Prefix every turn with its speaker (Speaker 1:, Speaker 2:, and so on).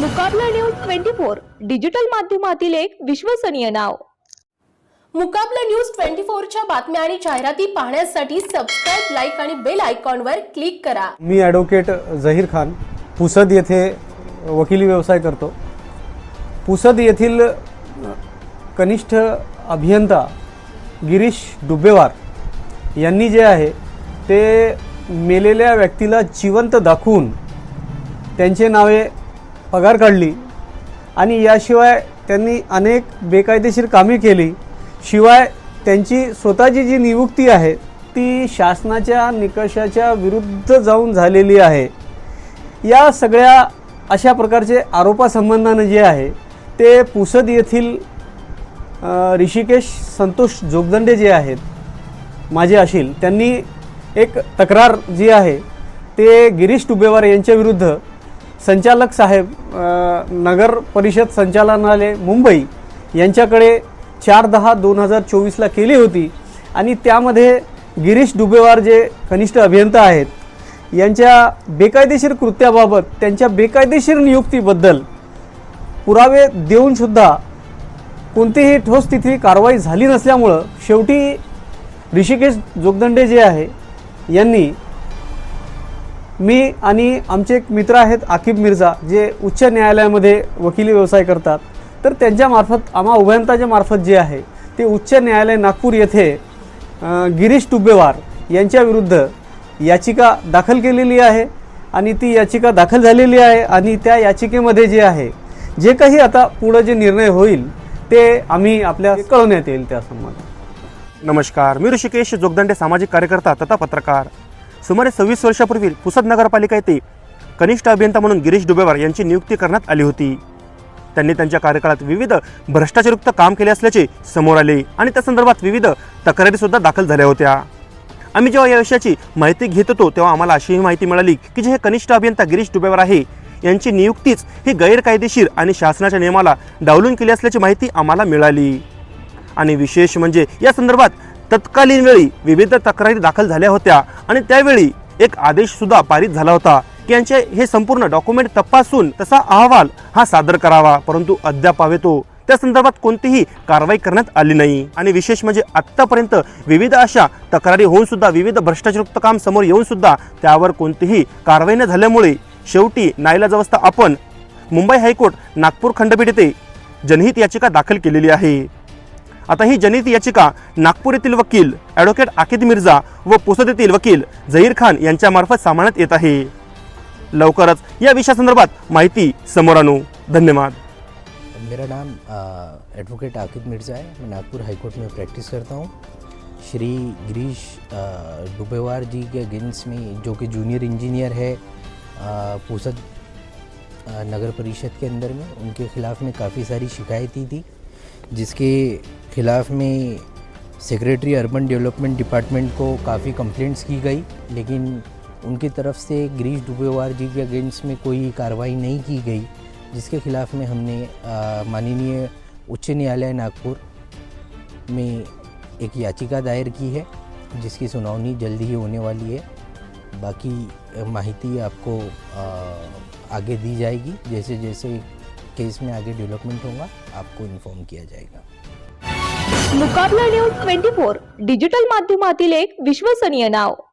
Speaker 1: Mukabla news twenty four digital माध्यमातील एक विश्वसनीय नाव.
Speaker 2: मुकाबला न्यूज ट्वेंटी च्या बातम्या आणि जाहिराती पाहण्यासाठी सबस्क्राईब लाईक आणि बेल आयकॉनवर क्लिक करा.
Speaker 3: मी ॲडव्होकेट झहीर खान पुसद येथे वकिली व्यवसाय करतो. पुसद येथील कनिष्ठ अभियंता गिरीश डुबेवार यांनी जे आहे ते मेलेल्या व्यक्तीला जिवंत दाखवून त्यांचे नावे पगार काढली आणि याशिवाय त्यांनी अनेक बेकायदेशीर कामे केली. शिवाय त्यांची स्वतःची जी नियुक्ती आहे ती शासनाच्या निकषाच्या विरुद्ध जाऊन झालेली आहे. या सगळ्या अशा प्रकारचे आरोपासंबंधानं जे आहे ते पुसद येथील ऋषिकेश संतोष जोगदंडे जे आहेत माझे असेल त्यांनी एक तक्रार जी आहे ते गिरीश टुबेवार यांच्याविरुद्ध संचालक साहेब नगर परिषद संचालनालय मुंबई यांच्याकडे चार दहा दोन हजार चोवीसला केली होती. आणि त्यामध्ये गिरीश डुबेवार जे कनिष्ठ अभियंता आहेत यांच्या बेकायदेशीर कृत्याबाबत त्यांच्या बेकायदेशीर नियुक्तीबद्दल पुरावे देऊनसुद्धा कोणतीही ठोस तिथली कारवाई झाली नसल्यामुळं शेवटी ऋषिकेश जोगदंडे जे आहे यांनी मी आणि आमचे एक मित्र आहेत आकिब मिर्झा जे उच्च न्यायालयामध्ये वकिली व्यवसाय करतात. तर त्यांच्यामार्फत आम्हा उभयंताच्या मार्फत जे आहे ते उच्च न्यायालय नागपूर येथे गिरीश टुबेवार यांच्याविरुद्ध याचिका दाखल केलेली आहे आणि ती याचिका दाखल झालेली आहे आणि त्या याचिकेमध्ये जे आहे जे काही आता पुढं जे निर्णय होईल ते आम्ही आपल्या कळवण्यात येईल त्या संबंधात
Speaker 4: नमस्कार मी ऋषिकेश जोगदंडे सामाजिक कार्यकर्ता तथा पत्रकार. सुमारे सव्वीस वर्षापूर्वी पुसद नगरपालिका येथे कनिष्ठ अभियंता म्हणून गिरीश डुबेवार यांची नियुक्ती करण्यात आली होती. त्यांनी त्यांच्या कार्यकाळात विविध भ्रष्टाचारयुक्त काम केले असल्याचे समोर आले आणि त्या संदर्भात विविध तक्रारी सुद्धा दाखल झाल्या होत्या. आम्ही जेव्हा या विषयाची माहिती घेत होतो तेव्हा आम्हाला अशीही माहिती मिळाली की जे हे कनिष्ठ अभियंता गिरीश डुबेवार आहे यांची नियुक्तीच ही गैरकायदेशीर आणि शासनाच्या नियमाला डावलून केली असल्याची माहिती आम्हाला मिळाली. आणि विशेष म्हणजे या संदर्भात तत्कालीन वेळी विविध तक्रारी दाखल झाल्या होत्या आणि त्यावेळी एक आदेश सुद्धा पारित झाला होता की यांचे हे संपूर्ण डॉक्युमेंट तपासून तसा अहवाल हा सादर करावा परंतु अद्याप हवेतो त्या संदर्भात कोणतीही कारवाई करण्यात आली नाही. आणि विशेष म्हणजे आत्तापर्यंत विविध अशा तक्रारी होऊन सुद्धा विविध भ्रष्टाचारयुक्त काम समोर येऊन सुद्धा त्यावर कोणतीही कारवाई न झाल्यामुळे शेवटी नाईलाजावस्था आपण मुंबई हायकोर्ट नागपूर खंडपीठ येथे जनहित याचिका दाखल केलेली आहे. आता ही जनहित याचिका नागपूर येथील वकील ॲडव्होकेट आकिद मिर्झा व पुसद येथील वकील झहीर खान यांच्यामार्फत सामान्यात येत आहे. लवकरच या विषयासंदर्भात माहिती समोर आणू. धन्यवाद.
Speaker 5: मेरा नाम एडवोकेट आकिद मिर्ज़ा है मैं नागपुर हायकोर्ट में प्रैक्टिस करता हूँ. श्री गिरीश डुबेवार जी के अगेंस्ट में जो कि जूनियर इंजीनियर है अ, पूसद नगर परिषद के अंदर में उनके ख़िलाफ़ में काफ़ी सारी शिकायतें थी। जिसके ख़िलाफ़ में सेक्रेटरी अर्बन डेवलपमेंट डिपार्टमेंट को काफ़ी कंप्लेंट्स की गई, लेकिन उनकी तरफ़ से गिरीश डुबेवार जी के अगेंस्ट में कोई कार्रवाई नहीं की गई, जिसके खिलाफ में हमने माननीय उच्च न्यायालय नागपुर में एक याचिका दायर की है, जिसकी सुनावनी जल्दी ही होने वाली है। बाकी माहिती आपको आगे दी जाएगी। जैसे जैसे केस में आगे डेवलपमेंट होगा आपको इन्फॉर्म किया जाएगा।
Speaker 1: Mukabla news twenty four digital माध्यमातील एक विश्वसनीय नाव।